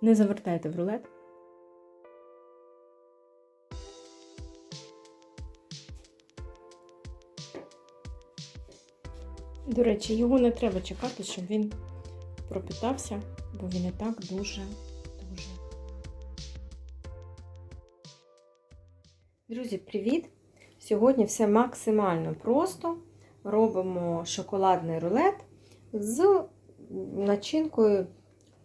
Не завертайте в рулет. До речі, його не треба чекати, щоб він пропитався, бо він і так дуже, дуже. Друзі, привіт! Сьогодні все максимально просто. Робимо шоколадний рулет з начинкою,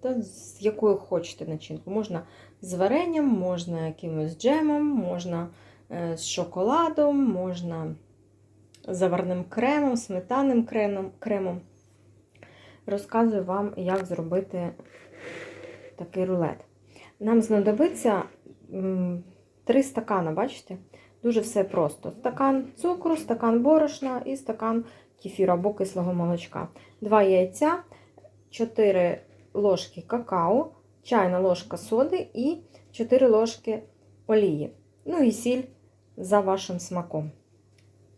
та з якою хочете начинку. Можна з варенням, можна якимось джемом, можна е, з шоколадом, можна заварним кремом, сметанним кремом. Розказую вам, як зробити такий рулет. Нам знадобиться м, три стакана, бачите? Дуже все просто. Стакан цукру, стакан борошна і стакан кефіру або кислого молочка. Два яйця, 4 ложки какао, чайна ложка соди і 4 ложки олії. Ну і сіль за вашим смаком.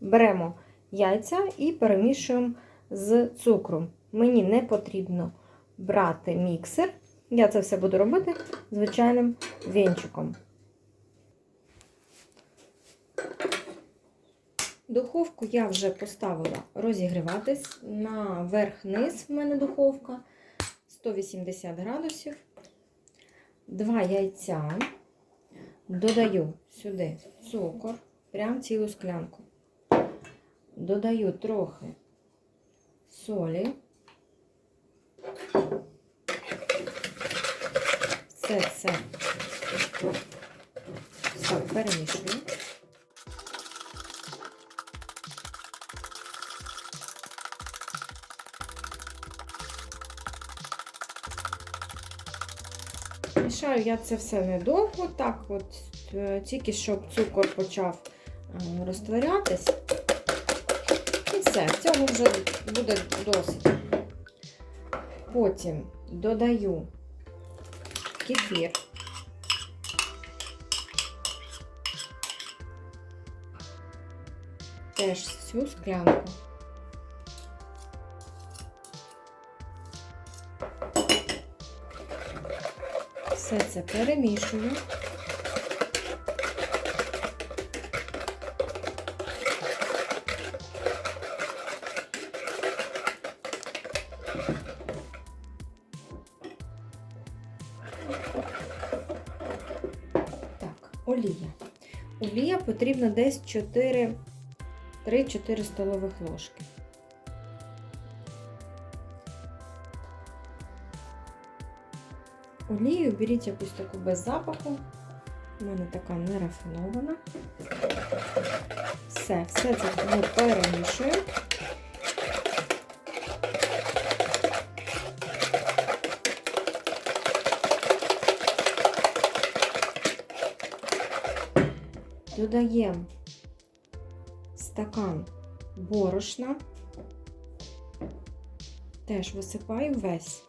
Беремо яйця і перемішуємо з цукром. Мені не потрібно брати міксер. Я це все буду робити звичайним вінчиком. Духовку я вже поставила розігріватись. На верх-низ в мене духовка 180 градусів. Два яйця. Додаю сюди цукор, прям цілу склянку. Додаю трохи солі. Все це все перемішую. Мішаю я це все недовго, так от е, тільки щоб цукор почав е, розтворятись. І все, цього вже буде досить. Потім додаю кефір. Теж всю склянку. Все це перемішую. Так, олія. Олія потрібно десь 4, 3-4 столових ложки. Олію беріть якусь таку без запаху. У мене така нерафінована. Все, все це ми перемішуємо. Додаємо стакан борошна. Теж висипаю весь.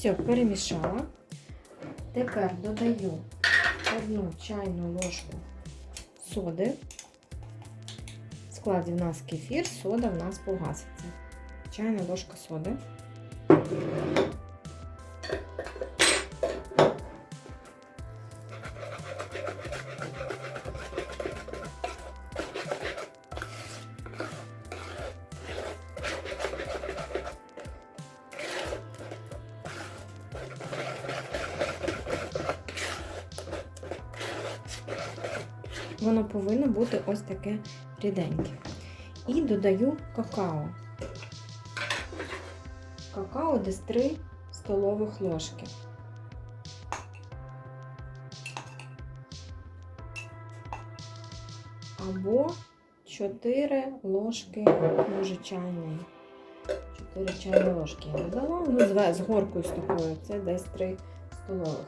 Все, перемішала. Тепер додаю одну чайну ложку соди. В складі в нас кефір, сода в нас погаситься. Чайна ложка соди. Воно повинно бути ось таке ріденьке. І додаю какао. Какао десь 3 столових ложки. Або 4 ложки, може, чайної. 4 чайні ложки я додала. Ну, з- горкою з такою. Це десь 3 столових.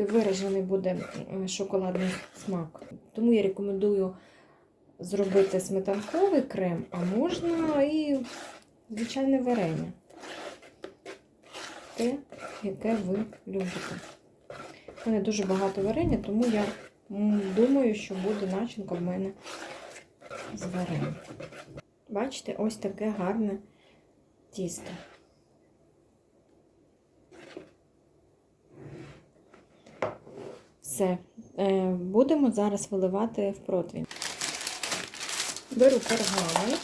Такий виражений буде шоколадний смак. Тому я рекомендую зробити сметанковий крем, а можна і звичайне варення. Те, яке ви любите. У мене дуже багато варення, тому я думаю, що буде начинка в мене з варенням. Бачите, ось таке гарне тісто. Все. Е, Будемо зараз виливати в противень. Беру пергамент.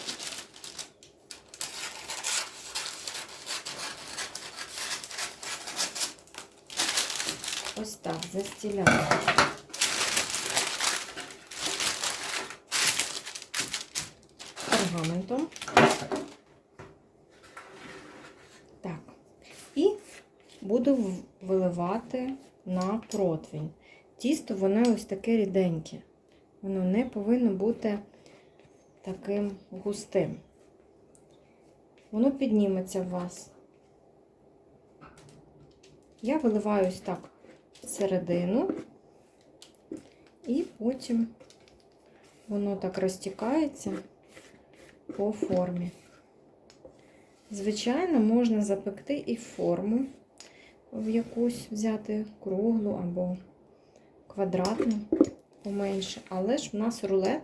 Ось так застіляю. Пергаментом. Так. І буду виливати на противень. Тісто воно ось таке ріденьке. Воно не повинно бути таким густим. Воно підніметься в вас. Я виливаю ось так всередину, і потім воно так розтікається по формі. Звичайно, можна запекти і форму в якусь взяти круглу або квадратну поменше. Але ж в нас рулет,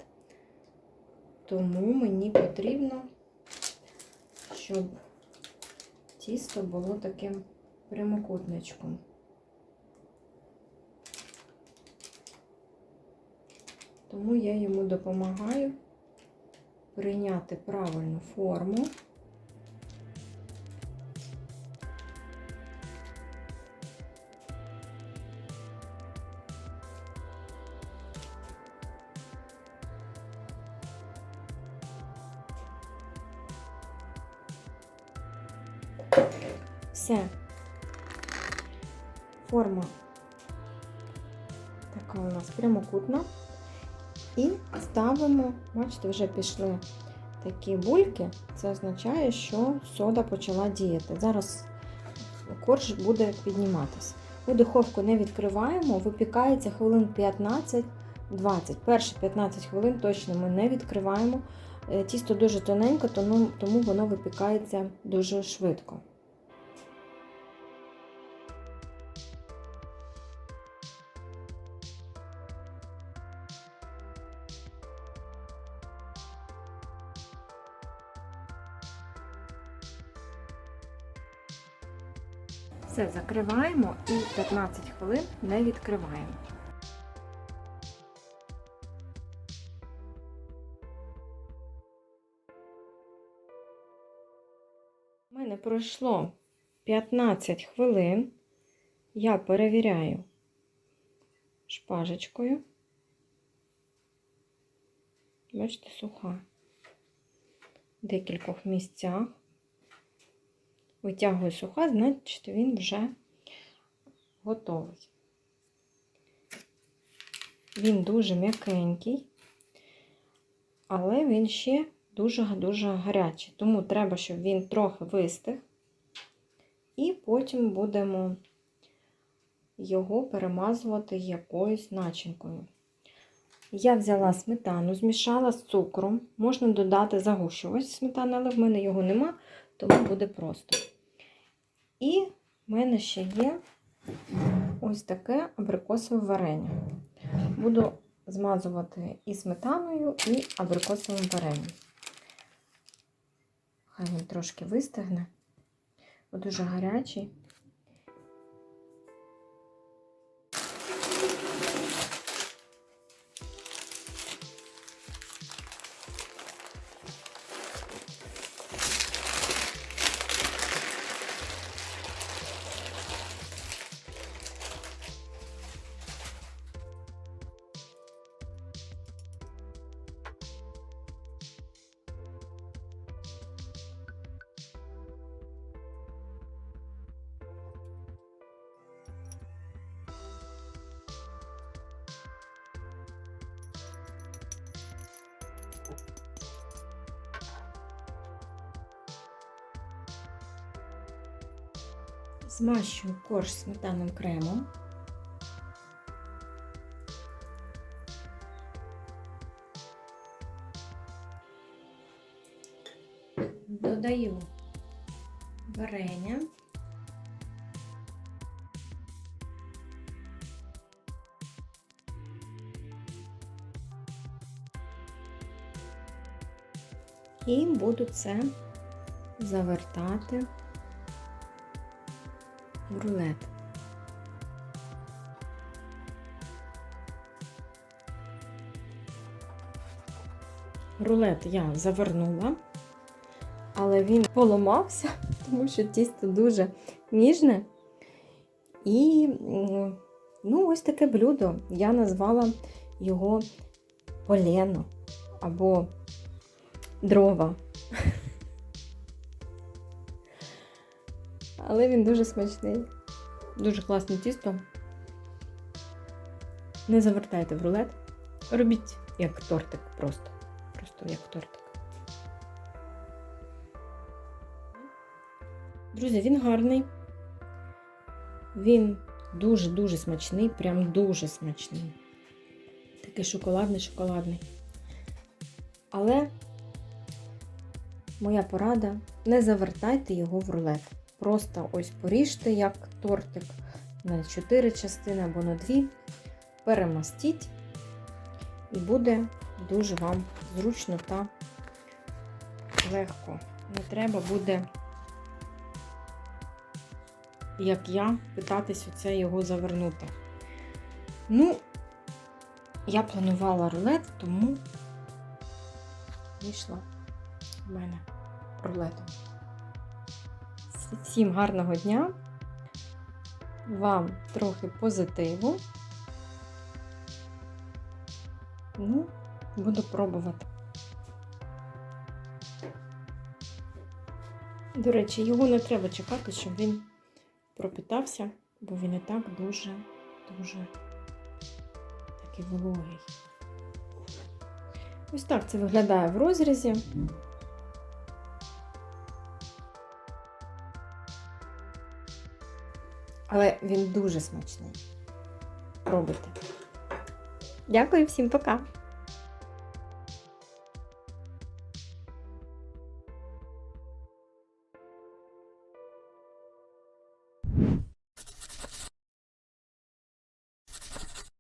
тому мені потрібно, щоб тісто було таким прямокутничком. Тому я йому допомагаю прийняти правильну форму. Все. Форма така у нас прямокутна. І ставимо, бачите, вже пішли такі бульки. Це означає, що сода почала діяти. Зараз корж буде підніматися. У духовку не відкриваємо, випікається хвилин 15-20. Перші 15 хвилин точно ми не відкриваємо. Е, Тісто дуже тоненьке, тому, тому воно випікається дуже швидко. Все, закриваємо і 15 хвилин не відкриваємо. Пройшло 15 хвилин. Я перевіряю шпажечкою. Бачите, суха. В декількох місцях. Витягую суха, значить він вже готовий. Він дуже м'якенький, але він ще дуже-дуже гарячий. Тому треба, щоб він трохи вистиг. І потім будемо його перемазувати якоюсь начинкою. Я взяла сметану, змішала з цукром. Можна додати загущувач сметани, але в мене його нема, тому буде просто. І в мене ще є ось таке абрикосове варення. Буду змазувати і сметаною, і абрикосовим варенням. Хай він трошки вистигне, бо дуже гарячий. змащую корж сметанним кремом. Додаю варення. І буду це завертати в рулет. Рулет я завернула, але він поламався, тому що тісто дуже ніжне. І ну, ось таке блюдо. Я назвала його полено або дрова. Але він дуже смачний. Дуже класне тісто. Не завертайте в рулет. Робіть як тортик просто. Просто як тортик. Друзі, він гарний. Він дуже-дуже смачний, прям дуже смачний. Такий шоколадний, шоколадний. Але моя порада не завертайте його в рулет. Просто ось поріжте, як тортик, на 4 частини або на 2, перемастіть, і буде дуже вам зручно та легко. Не треба буде, як я, питатись оце його завернути. Ну, я планувала рулет, тому вийшла в мене рулетом. Всім гарного дня, вам трохи позитиву. Ну, буду пробувати. До речі, його не треба чекати, щоб він пропитався, бо він і так дуже-дуже такий вологий. Ось так це виглядає в розрізі. Але він дуже смачний. Пробуйте. Дякую всім, пока!